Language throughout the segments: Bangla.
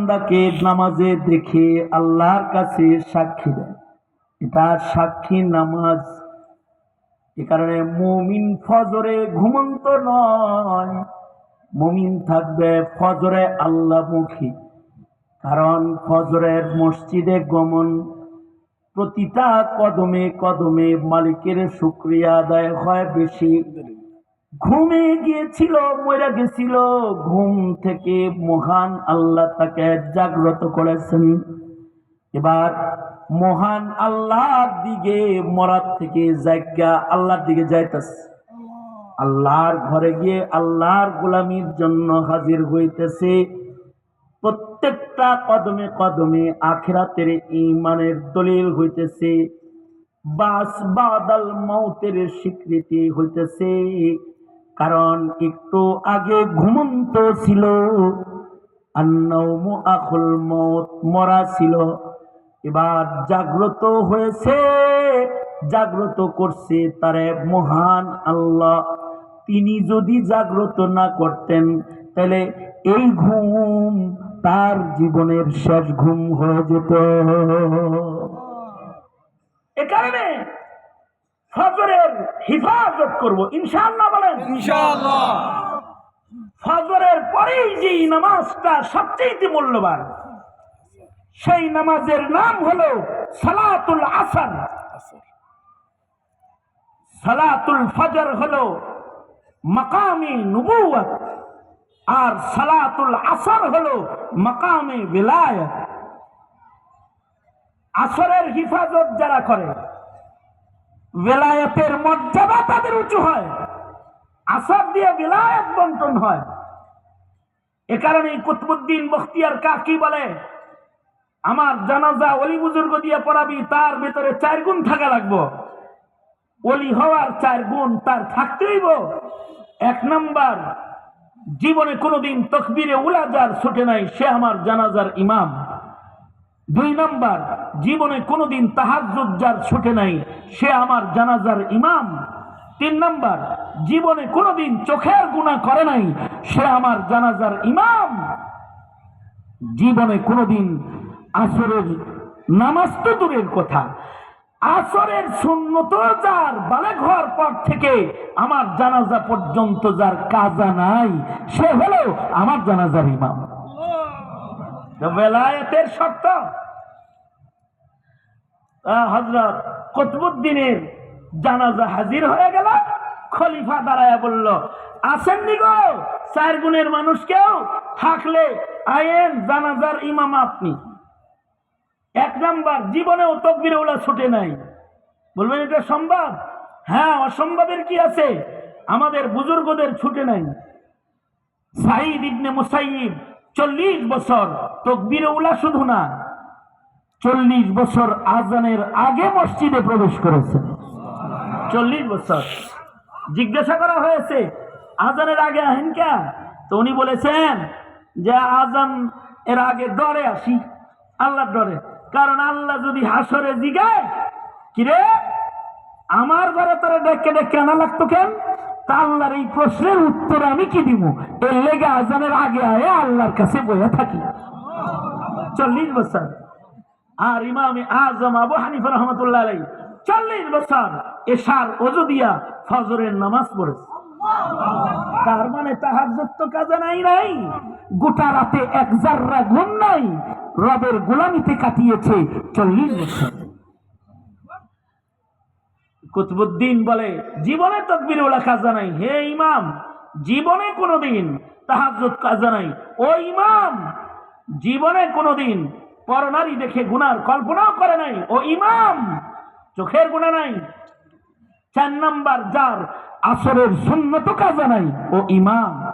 বান্দাকে নামাজে দেখে আল্লাহর কাছে সাক্ষী দেয়। এটা সাক্ষী নামাজ। এ কারণে মমিন ফজরে ঘুমন্ত নয়। মমিন থাকবে ফজরে আল্লাহমুখী। কারণ ফজরের মসজিদে গমন প্রতিটা কদমে কদমে মালিকের শুক্রিয়া আদায় হয় বেশি। ঘুমে গিয়েছিল মরে গেছিল। ঘুম থেকে মহান আল্লাহ তাকে জাগ্রত করেছেন। এবার মহান আল্লাহর দিকে, মরার থেকে জায়গা আল্লাহর দিকে যাইতেছে। আল্লাহর ঘরে গিয়ে আল্লাহর গোলামির জন্য হাজির হইতেছে। প্রত্যেকটা কদমে কদমে আখেরাতের ইমানের দলিল হইতেছে। বাস বাদাল মৌতের স্বীকৃতি হইতেছে। কারণ একটু আগে ঘুমন্ত ছিল আন্নৌমু আখুল মৌত মরা ছিল। এবার জাগ্রত হয়েছে, জাগ্রত করছে তারে মহান আল্লাহ। তিনি যদি জাগ্রত না করতেন, তাহলে এই ঘুম তার জীবনের শেষ ঘুম হয়ে যেত। এ কারণে ফজরের হিফাজত করব। ইনশাআল্লাহ বলেন। ইনশাআল্লাহ। ফজরের পরেই যে নামাজটা সবচেয়ে মূল্যবান সেই নামাজের নাম হলো সালাতুল আসান সালাতুল ফজর হলো মাকামি নবুয়ত আর সালাতুল আসর হলো মাকামে বিলায়ত। আসরের হিফাজত যারা করে বেলায়েতের মর্যাদা তাদের উঁচু হয়। আসর দিয়ে বিলায়ত বন্টন হয়। এ কারণে কুতবুদ্দিন বখতিয়ার কাকি বলে, আমার জানাজা অলি বুজুর্গ দিয়ে পড়াবি, তার ভেতরে চার গুণ থাকা লাগবো। অলি হওয়ার চার গুণ তার থাকতে হইব। এক নাম্বার, জীবনে কোনোদিন তকবিরে উলাজার ছুটে নাই, সে আমার জানাজার ইমাম। দুই নাম্বার, জীবনে কোনোদিন তাহাজ্জুদ যার ছুটে নাই, সে আমার জানাজার ইমাম। তিন নাম্বার, জীবনে কোনোদিন চোখের গুণা করে নাই, সে আমার জানাজার ইমাম। জীবনে কোনোদিন আসরের নামাজ তো দূরের কথা, আসরের শূন্যত যার বালে ঘর পর থেকে আমার জানাজা পর্যন্ত যার কাজা নাই, সে হলো আমার জানাজার ইমাম। বেলায়েতের শর্ত। হজরত কতবুদ্দিনের জানাজা হাজির হয়ে গেল। খলিফা দাঁড়ায় বলল আসেননি গো? চার গুণের মানুষ কেউ থাকলে আয়েন জানাজার ইমাম আপনি। এক নাম্বার, জীবনেও তকবিরে ওলা ছুটে নাই। বলবেন, এটা সম্ভব? হ্যাঁ অসম্ভবের কি আছে? আমাদের বুজুর্গদের ছুটে নাই। সাইদ ইবনে মুসাইব চল্লিশ বছর তকবিরে উলা শুধু না, চল্লিশ বছর আজানের আগে মসজিদে প্রবেশ করেছেন চল্লিশ বছর। জিজ্ঞাসা করা হয়েছে, আজানের আগে আহেন কে? তো উনি বলেছেন যে আজান এর আগে ডরে আসি আল্লাহর ডরে। কারণ আল্লাহ যদি হাসরে জিগায়, কিরে? আমার ঘরে তোরা ডেকে ডেকে আনা লাগতো কেন? তা আল্লাহর এই প্রশ্নের উত্তর আমি কি দিব এর লেগে আজানের আগে আয়ে আল্লাহর কাছে বইয়া থাকি। চল্লিশ বছর। আর ইমামে আজম আবু হানিফা রহমতুল্লাহ আলাই চল্লিশ বছর এশার অজু দিয়া ফজরের নামাজ পড়েছে। তার মানে তাহার তো কাজে নাই নাই। গোটা রাতে এক জাররা ঘুম নাই। রবের গোলামিতে কাটিয়েছে চল্লিশ বছর। কুতবুদ্দিন বলে, জীবনে তকবির ওলা কাজা নাই। হে ইমাম, জীবনে কোনোদিন তাহাজ্জুদ কাজা নাই। ও ইমাম, জীবনে কোনোদিন পরনারী দেখে গুনার কল্পনাও করে নাই। ও ইমাম, চোখের গুণা নাই। চার নাম্বার, যার আসরের সুন্নত কাজা নাই। ও ইমাম,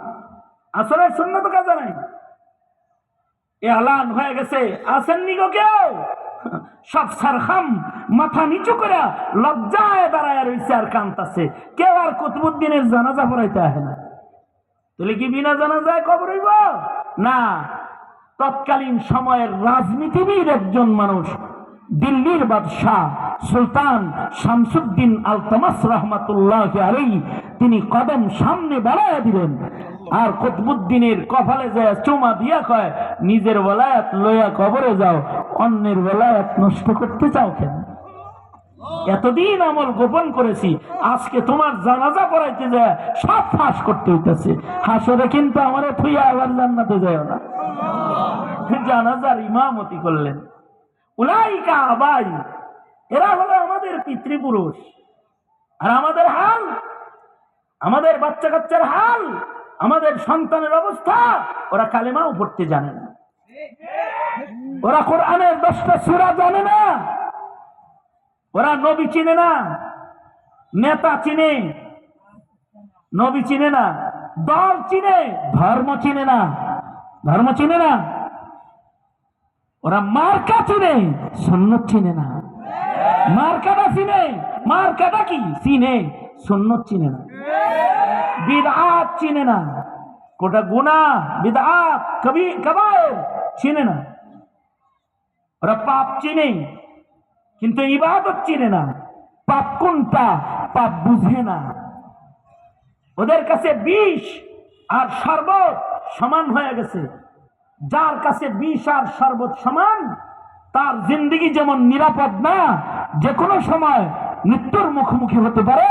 আসরের সুন্নত কাজা নাই। এলান হয়ে গেছে। আসেননি গো কেউ? সব সারখাম, মাথা নিচু করে লজ্জায় দাঁড়ায় রয়েছে আর কান্তাছে কেউ আর কুতবুদ্দিনের জানাজা পড়াইতে না। কি বিনা জানাজায় কবর হইব? না। তৎকালীন সময়ের রাজনীতিবিদ একজন মানুষ, দিল্লির বাদশাহ সুলতান শামসুদ্দিন আলতামাস রহমাতুল্লাহ আলী তিনি কদম সামনে বাড়াইয়া দিলেন। আর কুতবুদ্দিনের কপালে যায় চুমা দিয়া কয়, নিজের বেলায়াত লইয়া কবরে যাও, অন্যের বেলায়াত নষ্ট করতে চাও কেন? এতদিন আমল গোপন করেছি, আজকে তোমার জানাজা পড়াইতে যায়, সব ফাঁস করতে হইতেছে। হাসরে কিন্তু আমার থুইয়া আবার জান্নাতে যায় না। জানাজার ইমামতি করলেন। উলাইকা আবাই, এরা হলো আমাদের পিতৃপুরুষ। আর আমাদের হাল আমাদের বাচ্চা কাচ্চার হাল, আমাদের সন্তানের অবস্থা, ওরা কালেমাও পড়তে জানে না। ওরা কোরআনের দশটা সুরা জানে না। ওরা নবী চিনে না, নেতা চিনে, নবী চিনে না, দল চিনে, ধর্ম চিনে না। ধর্ম চিনে না। ওরা মার্কা চিনে সন্ন্যত চিনে না। মার্কাটা চিনে, মার্কাটা কি? চিনে সন্ন্যত চিনে না। বিদআত চিনে না। কোটা গুনাহ, বিদআত, কবি কবায়ের চিনে না। ওরা পাপ চিনে কিন্তু ইবাদত চিনে না। পাপ কোনটা? পাপ বুঝে না। ওদের কাছে বিষ আর শরবত সমান হয়ে গেছে। যার কাছে বিষ আর শরবত সমান, তার জিন্দগি যেমন নিরাপদ না যে কোনো সময় মৃত্যুর মুখোমুখি হতে পারে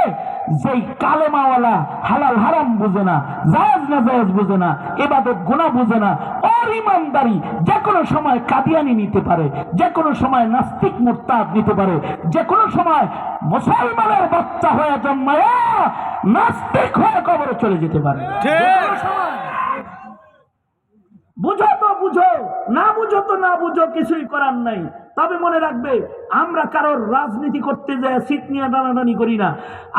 যেই কালেমাওয়ালা হালাল হারাম বুঝে না জায়েজ না জায়েজ বুঝে না এবাদত গুণা বুঝে না ওর ইমানদারি যে কোনো সময় কাদিয়ানি নিতে পারে যে কোনো সময় নাস্তিক মুরতাদ নিতে পারে যে কোনো সময় মুসলমানের বাচ্চা হয়ে জন্মায় নাস্তিক হয়ে কবরে চলে যেতে পারে। বুঝো তো বুঝো না বুঝো তো না বুঝো কিছুই করার নাই। তবে মনে রাখবে আমরা কারোর রাজনীতি করতে যায় সিট নিয়ে টানাটানি করি না।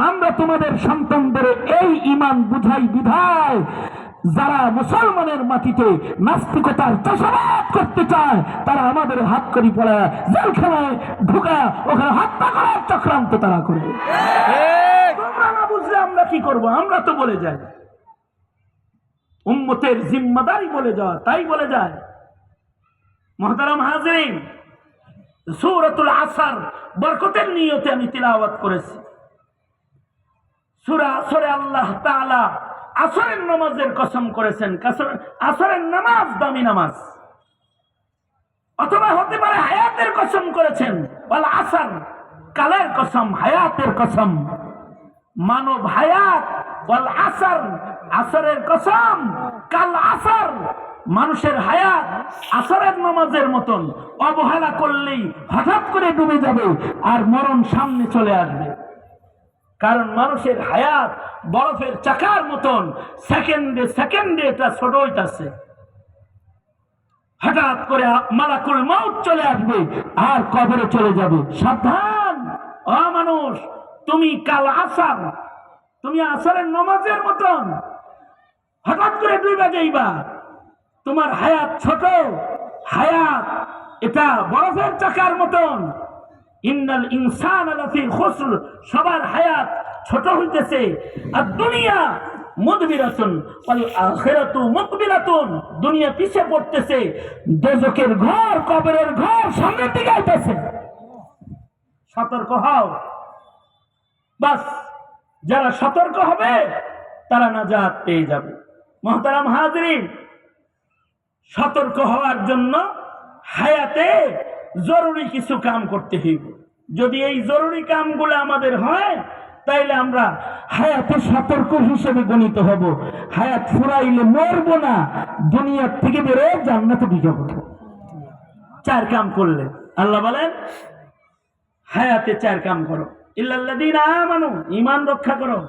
আমরা তোমাদের সন্তানদের এই ইমান বুঝাই বিধায় যারা মুসলমানের মাটিতে নাস্তিকতার চাষাবাদ করতে চায় তারা আমাদের হাত করি পড়া জেলখানায় ঢুকা ওখানে হত্যা করার চক্রান্ত তারা করবে। তোমরা না বুঝলে আমরা কি করব? আমরা তো বলে যাই। উম্মতের জিম্মাদারি বলে যাওয়া তাই বলে যায়। মহতারাম হাজরিন সূরাতুল আসার বরকতের নিয়তে আমি তিলাওয়াত করেছি। সূরা আসরে আল্লাহ তাআলা আসরের নামাজের কসম করেছেন। আসরের নামাজ দামি নামাজ। অথবা হতে পারে হায়াতের কসম করেছেন। আসার, কালের কসম, হায়াতের কসম। মানব হায়াত আসর, আসরের কসম, কাল আসর। মানুষের হায়াত আসরের নামাজের মতন অবহেলা করলেই হঠাৎ করে ডুবে যাবে আর মরণ সামনে চলে আসবে। কারণ মানুষের হায়াত বরফের চাকার মতন সেকেন্ডে সেকেন্ডে এটা ছোট হইতাছে। হঠাৎ করে মালাকুল মাউত চলে আসবে আর কবরে চলে যাবে। সাবধান মানুষ তুমি কাল আসার, তুমি আসরের নমাজের মতন। হঠাৎ করে ডুইবা যাইবা। তোমার হায়াত ছোট। হায়াত, এটা বরফের চাকার মতন। ইন্নাল ইনসান আলাফি খুসর, সবার হায়াত ছোট হইতেছে। আর দুনিয়া মুদবিরাতুন, ওয়াল আখিরাতু মুকবিলাতুন দুনিয়া পিছে পড়তেছে দোজকের ঘর, কবরের ঘর সামনের দিকে আইতেছে। সতর্ক হও। বাস, যারা সতর্ক হবে, তারা নাজাত পেয়ে যাবে। মহতারাম হাজরিন সতর্ক হওয়ার জন্য হায়াতে জরুরি কিছু কাম করতে হইব। যদি এই জরুরি কামগুলো আমাদের হয়, তাইলে আমরা হায়াতে সতর্ক হিসেবে গণিত হব। হায়াত ফুরাইলে মরবো না, দুনিয়ার থেকে বেরোয় জান্নাতে ঢুকে চার কাম করলে। আল্লাহ বলেন, হায়াতে চার কাম করো। ইল্লাল্লাদিন আমানু ইমান রক্ষা করো।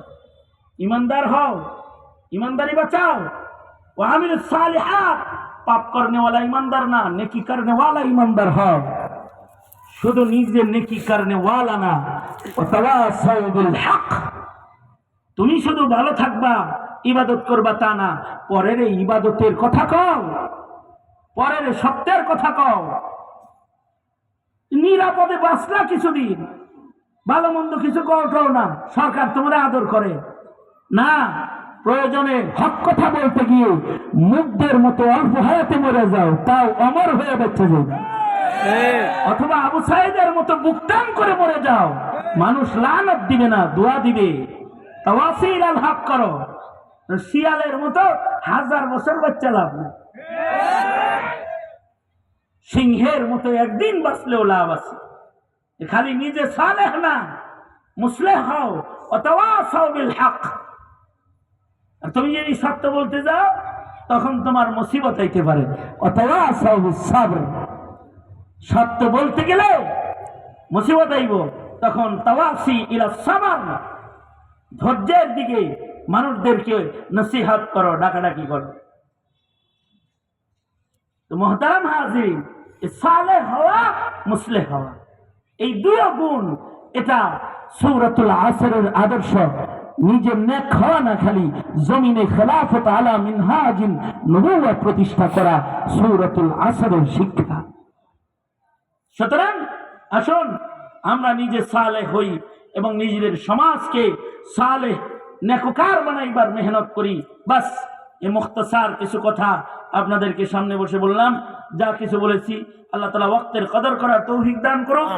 ইমানদার হও ইমানদারি বাঁচাও। ও আমির সালিহাত। পাপ করনেওয়ালা ইমানদার না, নেকি করনেওয়ালা ইমানদার হও শুধু নিজে নেকি করনেওয়ালা না। হক। তুমি শুধু ভালো থাকবা, ইবাদত করবা তা না। পরের ইবাদতের কথা কও। পরের সত্যের কথা কও। নিরাপদে বাঁচলা কিছুদিন। ভালো মন্দ কিছু কওটাও না। সরকার তোমরা আদর করে। না প্রয়োজনে হক কথা বলতে গিয়ে মুগ্ধের মতো অল্প হায়াতে মরে যাও, তাও অমর হয়ে বেঁচে যাও। অথবা আবু সাইদের মতো বুকটান করে মরে যাও। মানুষ লানত দিবে না, দোয়া দিবে। তাওয়াসিল আল হক করো। শিয়ালের মতো হাজার বছর বাচ্চা লাভ নেই। সিংহের মতো একদিন বাঁচলেও লাভ আছে। খালি নিজে সালেহ না মুসলে হও, অথবা বিল হক। আর তুমি যদি সত্য বলতে যাও, তখন তোমার মুসিবত হইতে পারে। অথবা সাবর। সত্য বলতে গেলে মুসিবত আইব তখন তাওয়াসি ইলা সাবার ধৈর্যের দিকে মানুষদেরকে নসিহাত করো, ডাকাডাকি করো। তো মোহতারাম হাজির সালে হওয়া মুসলে হওয়া। এই দুই গুণ, এটা সৌরতুল আসরের আদর্শ। নিজের নেক হওয়া না খালি জমিনে খেলাফত আলা মিনহাজিন নবুয়া প্রতিষ্ঠা করা সৌরতুল আসরের শিক্ষা। সুতরাং আসুন আমরা নিজে সালে হই এবং নিজেদের সমাজকে সালে নেককার বানাইবার মেহনত করি। বাস, এ মুখতসার কিছু কথা আপনাদেরকে সামনে বসে বললাম। যা কিছু বলেছি, আল্লাহ তালা ওক্তের কদর করার তৌফিক দান করুন